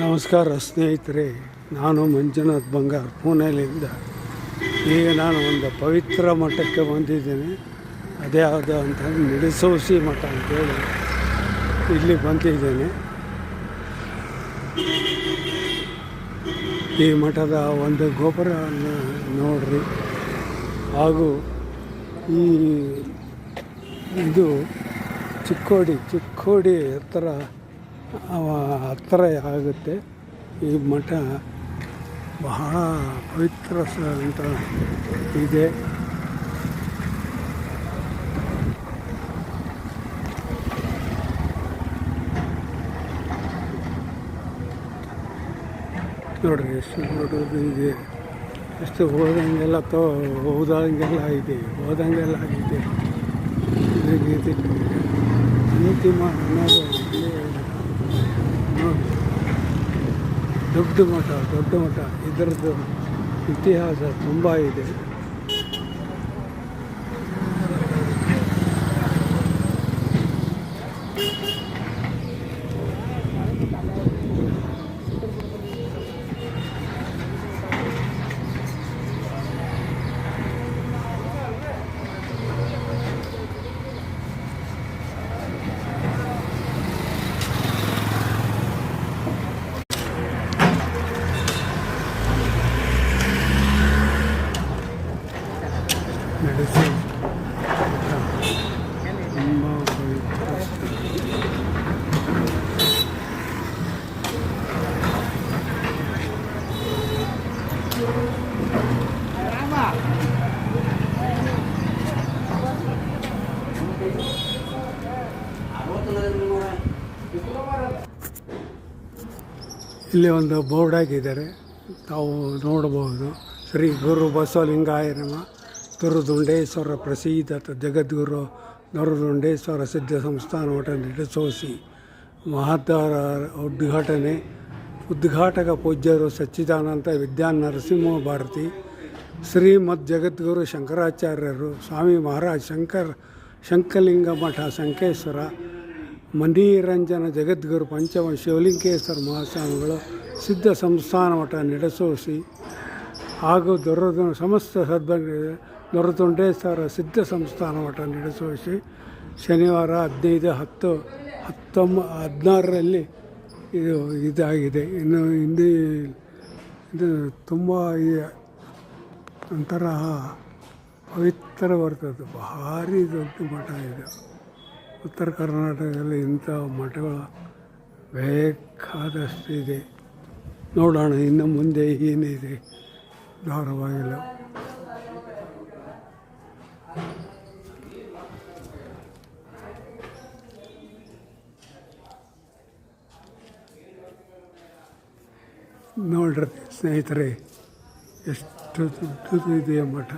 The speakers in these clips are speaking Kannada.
ನಮಸ್ಕಾರ ಸ್ನೇಹಿತರೆ, ನಾನು ಮಂಜುನಾಥ್ ಬಂಗಾರ್ ಪುಣೆಯಲ್ಲಿಂದ ಈಗ ನಾನು ಒಂದು ಪವಿತ್ರ ಮಠಕ್ಕೆ ಬಂದಿದ್ದೇನೆ. ಅದೇ ಯಾವುದು ಅಂತ ನಿಡಸೋಸಿ ಮಠ ಅಂತೇಳಿ ಇಲ್ಲಿ ಬಂದಿದ್ದೇನೆ. ಈ ಮಠದ ಒಂದು ಗೋಪುರವನ್ನು ನೋಡ್ರಿ. ಹಾಗೂ ಈ ಇದು ಚಿಕ್ಕೋಡಿ ಚಿಕ್ಕೋಡಿ ಹತ್ರ ಹತ್ತಿರ ಆಗುತ್ತೆ. ಈ ಮಠ ಬಹಳ ಪವಿತ್ರ ಸ್ಥಳ ಅಂತ ಇದೆ. ನೋಡ್ರಿ ಎಷ್ಟು ನೋಡೋದು ಇದೆ. ಎಷ್ಟು ಹೋದಂಗೆಲ್ಲ ತೋ ಹೋದಂಗೆಲ್ಲ ಇದೆ ಹೋದಂಗೆಲ್ಲ ಇದೆ. ಇದು ಇದು ಅಂತಿಮ ಅನ್ನೋದು ಇಲ್ಲಿ ನೋಡಿ ದೊಡ್ಡ ಮಠ ದೊಡ್ಡ ಮಠ. ಇದರದ್ದು ಇತಿಹಾಸ ತುಂಬ ಇದೆ ನಡೆಸಿ ತುಂಬ ಪವಿತ್ರ ಇಲ್ಲಿ ಒಂದು ಬೋರ್ಡ್ ಹಾಕಿದ್ದಾರೆ. ತಾವು ನೋಡಬಹುದು. ಶ್ರೀ ಗುರು ಬಸವಲಿಂಗಾಯ ದುರುದುಂಡೇಶ್ವರ ಪ್ರಸಿದ್ಧ ಪ್ರಸೀದ ಜಗದ್ಗುರು ನರುದುಂಡೇಶ್ವರ ಸಿದ್ಧ ಸಂಸ್ಥಾನ ಮಠ ಸೋಸಿ ಮಹತ್ತರ ಉದ್ಘಾಟನೆ, ಉದ್ಘಾಟಕ ಪೂಜ್ಯರು ಸಚ್ಚಿದಾನಂದ, ವಿದ್ಯಾನ್ ನರಸಿಂಹ ಭಾರತಿ, ಶ್ರೀಮದ್ ಜಗದ್ಗುರು ಶಂಕರಾಚಾರ್ಯರು, ಸ್ವಾಮಿ ಮಹಾರಾಜ್ ಶಂಕರ್ ಶಂಕಲಿಂಗ ಮಠ ಶಂಕೇಶ್ವರ ಮಣಿರಂಜನ ಜಗದ್ಗುರು ಪಂಚಮ ಶಿವಲಿಂಗೇಶ್ವರ ಮಹಾಸ್ವಾಮಿಗಳು ಸಿದ್ಧ ಸಂಸ್ಥಾನ ಮಠ ನಡೆಸೋಸಿ ಹಾಗೂ ದೊರದು ಸಮಸ್ತ ಸದ್ಭಂಗ, ದೊರತುಂಡೇಶ್ವರ ಸಿದ್ಧ ಸಂಸ್ಥಾನ ಮಠ ನಡೆಸೋಸಿ ಶನಿವಾರ ಹದಿನೈದು, ಹತ್ತು, ಹತ್ತೊಂಬ, ಹದಿನಾರರಲ್ಲಿ ಇದು ಇದಾಗಿದೆ. ಇನ್ನು ಹಿಂದಿ ಇದು ತುಂಬ ಒಂಥರ ಪವಿತ್ರ ಬರ್ತದೆ. ಭಾರಿ ದೊಡ್ಡ ಮಠ ಇದೆ. ಉತ್ತರ ಕರ್ನಾಟಕದಲ್ಲಿ ಇಂಥ ಮಠಗಳು ಬೇಕಾದಷ್ಟು ಇದೆ. ನೋಡೋಣ, ಇನ್ನು ಮುಂದೆ ಏನಿದೆ? ಧಾರಾವಾಹಿಗಳು ನೋಡ್ರಿ ಸ್ನೇಹಿತರೆ, ಎಷ್ಟು ದೊಡ್ಡದು ಇದೆ ಮಠ?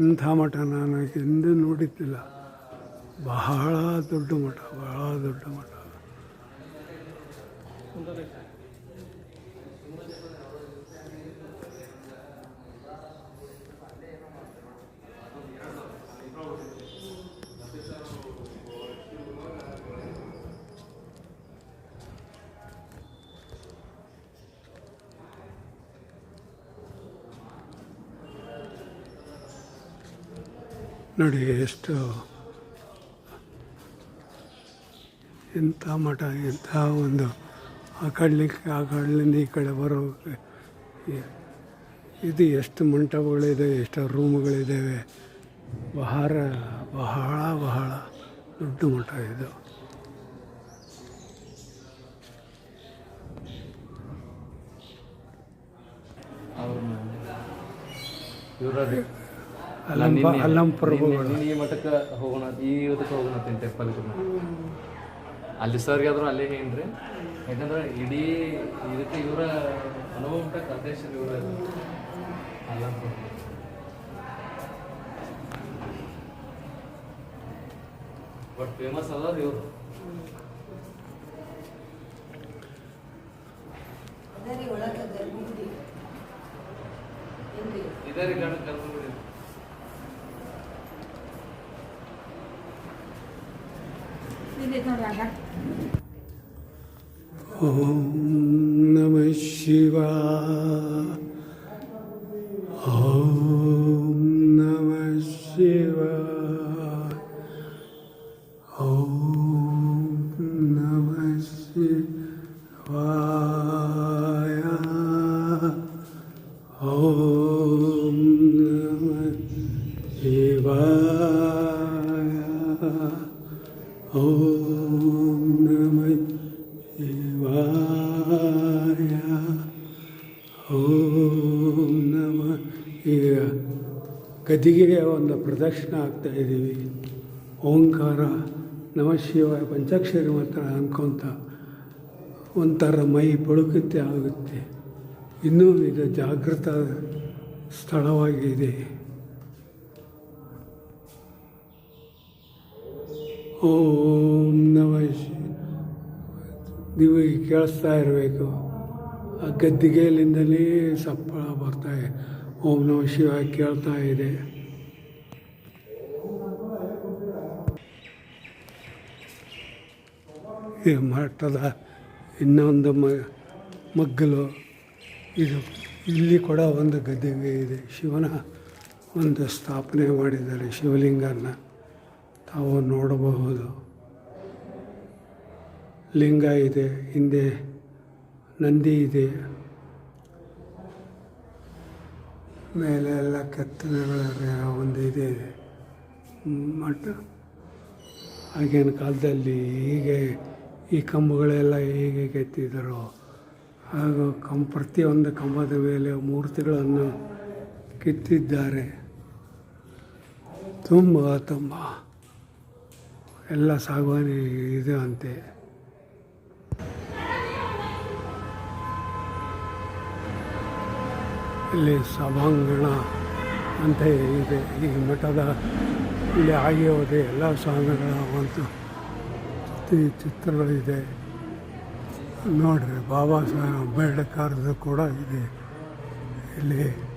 ಇಂಥ ಮಠ ನಾನು ಎಂದೂ ನೋಡಿದ್ದಿಲ್ಲ. ಬಹಳ ದೊಡ್ಡ ಮಠ ಬಹಳ ದೊಡ್ಡ ಮಠ. ನೋಡಿ ಎಷ್ಟು ಇಂಥ ಮಠ ಎಂಥ ಒಂದು ಆ ಕಡ್ಲಿಕ್ಕೆ ಆ ಕಡಲಿಂದ ಈ ಕಡೆ ಬರೋ ಇದು ಎಷ್ಟು ಮಂಟಪಗಳಿದೆ ಎಷ್ಟು ರೂಮ್ಗಳಿದ್ದಾವೆ ಬಹಳ ಬಹಳ ಬಹಳ ದೊಡ್ಡ ಮಠ ಇದು. ಅಲ್ಲಂ ಅಲ್ಲಂ ಪ್ರಭುಗಳು. ಈ ಮಠಕ್ಕೆ ಹೋಗೋಣ ಈ ಇದಕ್ಕೆ ಹೋಗೋಣ ಟೆಂಪಲ್ ಅಲ್ಲಿ ಸರ್ಗೆ ಆದ್ರೂ ಅಲ್ಲೇ ಏನ್ರಿ? ಯಾಕಂದ್ರೆ ಇಡೀ ಇದಕ್ಕೆ ಇವರ ಅನುಭವ ಉಂಟ ಅಧ್ಯಕ್ಷರು ಇವರ ಅಲ್ಲ ಬಟ್ ಫೇಮಸ್ ಅದಾರ ಇವರು. ಇದೇ ರೀ ಗಂಡ ಕರ್ಕೊಂಡು ಓಂ ಶಿವ ಓಂ ಓಂ ನಮ. ಈಗ ಗದಿಗೆಯ ಒಂದು ಪ್ರದಕ್ಷಿಣ ಆಗ್ತಾ ಇದ್ದೀವಿ. ಓಂಕಾರ, ನಮ ಶಿವಾಯ, ಪಂಚಾಕ್ಷರಿ ಮಾತ್ರ ಅನ್ಕೊತ ಒಂಥರ ಮೈ ಪಳುಕುತ್ತೆ ಆಗುತ್ತೆ. ಇನ್ನೂ ಇದು ಜಾಗೃತ ಸ್ಥಳವಾಗಿದೆ. ಓಂ ನಮ ನೀವು ಕೇಳಿಸ್ತಾ ಇರಬೇಕು. ಗದ್ದಿಗೆಯಲ್ಲಿಂದಲೇ ಸಪ್ಪಳ ಬರ್ತಾ ಇದೆ. ಓಂ ನಮ ಶಿವ ಕೇಳ್ತಾ ಇದೆ. ಈ ಮಠದ ಇನ್ನೊಂದು ಮ, ಮಗ್ಗಲು ಇದು ಇಲ್ಲಿ ಕೂಡ ಒಂದು ಗದ್ದಿಗೆ ಇದೆ. ಶಿವನ ಒಂದು ಸ್ಥಾಪನೆ ಮಾಡಿದ್ದಾರೆ. ಶಿವಲಿಂಗನ ತಾವು ನೋಡಬಹುದು. ಲಿಂಗ ಇದೆ. ಹಿಂದೆ ನಂದಿ ಇದೆ. ಮೇಲೆ ಎಲ್ಲ ಕೆತ್ತನೆಗಳ ಒಂದು ಇದೆ. ಮಠ ಆಗಿನ ಕಾಲದಲ್ಲಿ ಹೀಗೆ ಈ ಕಂಬಗಳೆಲ್ಲ ಹೇಗೆ ಕೆತ್ತಿದ್ದರು ಹಾಗೂ ಕಂ ಪ್ರತಿಯೊಂದು ಕಂಬದ ಮೇಲೆ ಮೂರ್ತಿಗಳನ್ನು ಕೆತ್ತಿದ್ದಾರೆ. ತುಂಬ ತುಂಬ ಎಲ್ಲ ಸಾಗುವಾನಿ ಇದೆ ಅಂತೆ. ಇಲ್ಲಿ ಸಭಾಂಗಣ ಅಂತ ಇದೆ. ಈ ಮಠದ ಇಲ್ಲಿ ಆಗಿ ಹೋದೆ ಎಲ್ಲ ಸ್ವಾಮಿಗಳ ಒಂದು ಚಿತ್ರ- ಚಿತ್ರಗಳಿದೆ ನೋಡ್ರಿ, ಬಾಬಾ ಸಾಹೇಬ್ ಅಂಬೇಡ್ಕರ್ದು ಕೂಡ ಇದೆ. ಇಲ್ಲಿ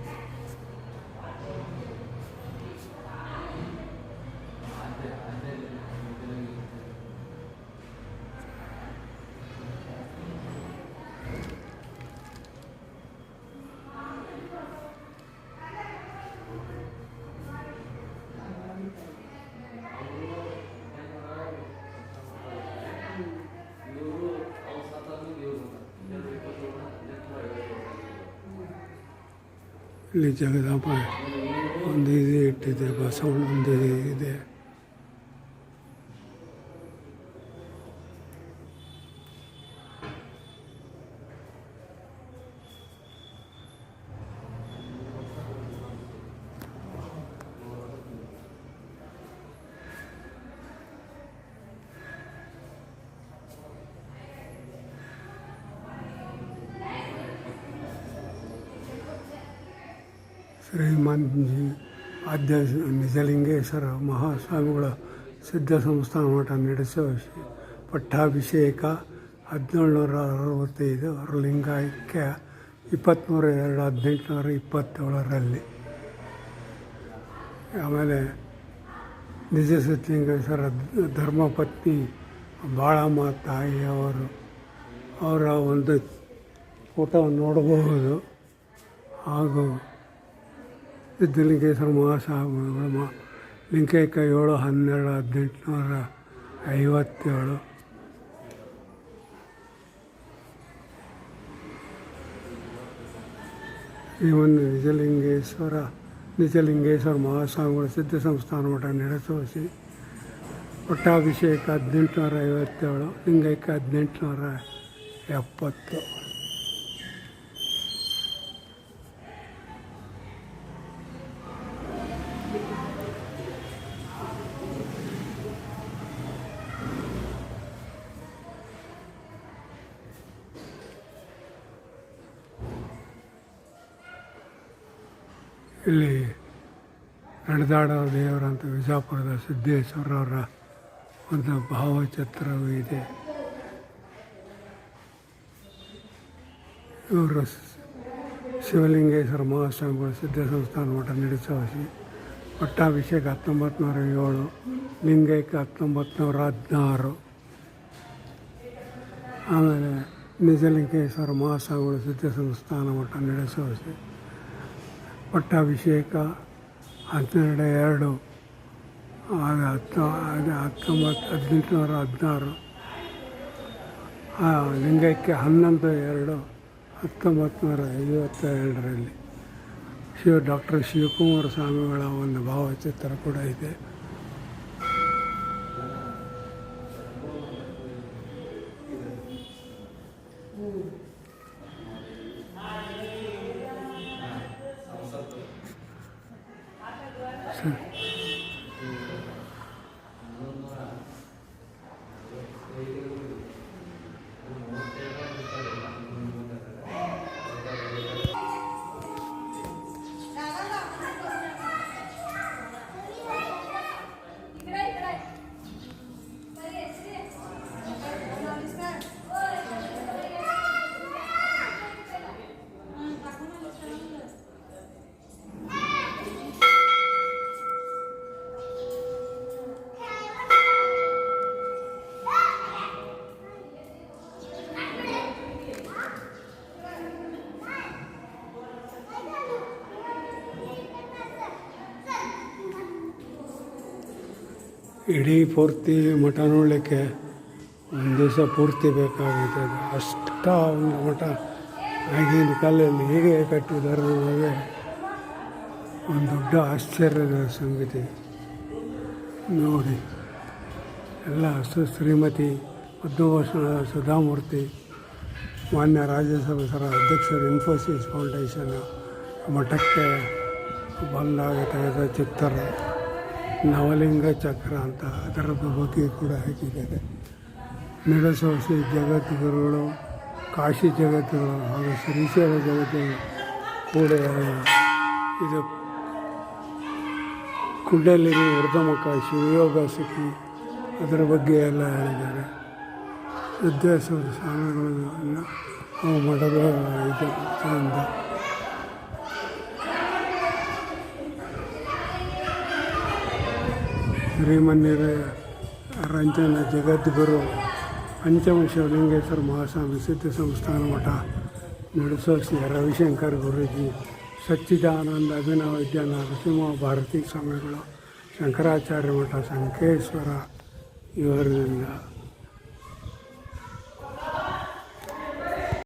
ಇಲ್ಲಿ ಜಗದಾಂಬ ಒಂದು ಇದು ಇಟ್ಟಿದೆ ಬಸವಣ್ಣ ಒಂದು ಇದೆ ಶ್ರೀಮಂಜಿ ಆದ್ಯ ನಿಜಲಿಂಗೇಶ್ವರ ಮಹಾಸ್ವಾಮಿಗಳ ಸಿದ್ಧ ಸಂಸ್ಥಾನ ಮಠ ನಡೆಸುವ ಶಿ- ಪಟ್ಟಾಭಿಷೇಕ ಹದಿನೇಳುನೂರ ಅರವತ್ತೈದು ಅವರ ಲಿಂಗಾಯಕ್ಕೆ ಇಪ್ಪತ್ತ್ಮೂರು ಎರಡು ಹದಿನೆಂಟುನೂರ ಇಪ್ಪತ್ತೇಳರಲ್ಲಿ. ಆಮೇಲೆ ನಿಜ ಸಿದ್ಧಲಿಂಗೇಶ್ವರ ಧರ್ಮಪತ್ನಿ ಬಾಳಮ್ಮ ತಾಯಿಯವರು ಅವರ ಒಂದು ಫೋಟೋ ನೋಡಬಹುದು ಹಾಗೂ ಸಿದ್ಧಲಿಂಗೇಶ್ವರ ಮಹಾಸ್ವಾಮಿಗಳು ಮ ಲಿಂಗೈಕ ಏಳು ಹನ್ನೆರಡು, ಹದಿನೆಂಟುನೂರ ಐವತ್ತೇಳು. ಶ್ರೀಮನ್ ನಿಜಲಿಂಗೇಶ್ವರ ನಿಜಲಿಂಗೇಶ್ವರ ಮಹಾಸ್ವಾಮಿಗಳ ಸಿದ್ಧ ಸಂಸ್ಥಾನ ಮಠ ನಡೆಸೋಸಿ, ಪಟ್ಟಾಭಿಷೇಕ ಹದಿನೆಂಟುನೂರ ಐವತ್ತೇಳು ಲಿಂಗೈಕ ಹದಿನೆಂಟುನೂರ ಎಪ್ಪತ್ತು. ಇಲ್ಲಿ ನಡೆದಾಡೋ ದೇವರಂತ ವಿಜಾಪುರದ ಸಿದ್ದೇಶ್ವರವರ ಒಂದು ಭಾವಚಿತ್ರವೂ ಇದೆ. ಇವರು ಶಿವಲಿಂಗೇಶ್ವರ ಮಹಾಸ್ವಾಮಿಗಳು ಸಿದ್ಧ ಸಂಸ್ಥಾನ ಮಠ ನಡೆಸೋಸಿ ಪಟ್ಟಾಭಿಷೇಕ ಹತ್ತೊಂಬತ್ತು ನೂರ ಏಳು, ಲಿಂಗೈಕ್ಯ ಹತ್ತೊಂಬತ್ತು ನೂರ ಹದಿನಾರು. ಆಮೇಲೆ ನಿಜಲಿಂಗೇಶ್ವರ ಮಹಾಸ್ವಾಮಿಗಳು ಸಿದ್ಧ ಸಂಸ್ಥಾನ ಮಠ ನಡೆಸುವಸಿ ಪಟ್ಟಾಭಿಷೇಕ ಹನ್ನೆರಡು ಎರಡು ಹತ್ತು ಹತ್ತೊಂಬತ್ತು, ಹದಿನೆಂಟುನೂರ ಹದಿನಾರು ಲಿಂಗಕ್ಕೆ ಹನ್ನೊಂದು ಎರಡು ಹತ್ತೊಂಬತ್ತು ನೂರ ಐವತ್ತೆರಡರಲ್ಲಿ ಶಿವ ಡಾಕ್ಟರ್ ಶಿವಕುಮಾರ ಸ್ವಾಮಿಗಳ ಒಂದು ಭಾವಚಿತ್ರ ಕೂಡ ಇದೆ. ಇಡೀ ಪೂರ್ತಿ ಮಠ ನೋಡಲಿಕ್ಕೆ ಒಂದು ದಿವಸ ಪೂರ್ತಿ ಬೇಕಾಗುತ್ತೆ. ಅಷ್ಟ ಒಂದು ಮಠ ಆಗಿನ ಕಾಲದಲ್ಲಿ ಹೇಗೆ ಕಟ್ಟಿದ್ದಾರೆ ಒಂದು ದೊಡ್ಡ ಆಶ್ಚರ್ಯದ ಸಂಗತಿ. ನೋಡಿ, ಎಲ್ಲ ಸು ಶ್ರೀಮತಿ ಪದ್ಮಭೂಷಣ ಸುಧಾಮೂರ್ತಿ, ಮಾನ್ಯ ರಾಜ್ಯಸಭೆ ಸರ ಅಧ್ಯಕ್ಷರು ಇನ್ಫೋಸಿಸ್ ಫೌಂಡೇಶನ್ ಮಠಕ್ಕೆ ಬಂದಾಗ ತೆಗೆದ ಚಿತ್ರ ನವಲಿಂಗ ಚಕ್ರ ಅಂತ ಅದರ ಬಗ್ಗೆ ಕೂಡ ಹಾಕಿದ್ದಾರೆ ನಡೆಸೋಸಿ ಜಗದ್ಗುರುಗಳು ಕಾಶಿ ಜಗತ್ತುಗಳು ಹಾಗೂ ಶ್ರೀಶೈಲ ಜಗತ್ತುಗಳು ಕೂಡ ಇದು ಕುಂಡಲಿನಿ ವೃದ್ಧಮುಖ ಶಿವಯೋಗ ಸಿಖಿ ಅದರ ಬಗ್ಗೆ ಎಲ್ಲ ಹೇಳಿದ್ದಾರೆ. ವಿದ್ಯಾಸ ಸ್ವಾಮಿಗಳನ್ನು ಆ ಮಠದ ಇದು ಚಂದ ರಂಜನ ಜಗದ್ಗುರು ಪಂಚಮ ಶಿವಲಿಂಗೇಶ್ವರ ಮಹಾಸ್ವಾಮಿ ಸಿದ್ಧ ಸಂಸ್ಥಾನ ಮಠ ನಡೆಸೋಸಿ ರವಿಶಂಕರ್ ಗುರೂಜಿ ಸಚ್ಚಿದಾನಂದ ಅಭಿನವ ವಿದ್ಯಾ ನರಸಿಂಹ ಭಾರತಿ ಸ್ವಾಮಿಗಳು ಶಂಕರಾಚಾರ್ಯ ಮಠ ಸಂಕೇಶ್ವರ ಇವರಿಂದ